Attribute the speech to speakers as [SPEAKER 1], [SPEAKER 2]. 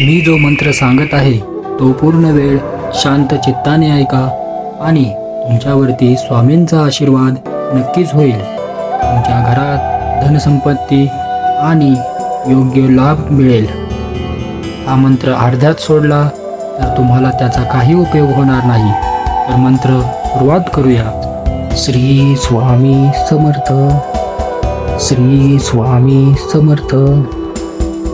[SPEAKER 1] मी जो मंत्र सांगत आहे तो पूर्ण वेळ शांत चित्ताने ऐका आणि तुमच्यावरती स्वामींचा आशीर्वाद नक्कीच होईल. तुमच्या घरात धनसंपत्ती आणि योग्य लाभ मिळेल. हा मंत्र अर्ध्यात सोडला तर तुम्हाला त्याचा काही उपयोग होणार नाही. तर मंत्र सुरुवात करूया. श्री स्वामी समर्थ. श्री स्वामी समर्थ.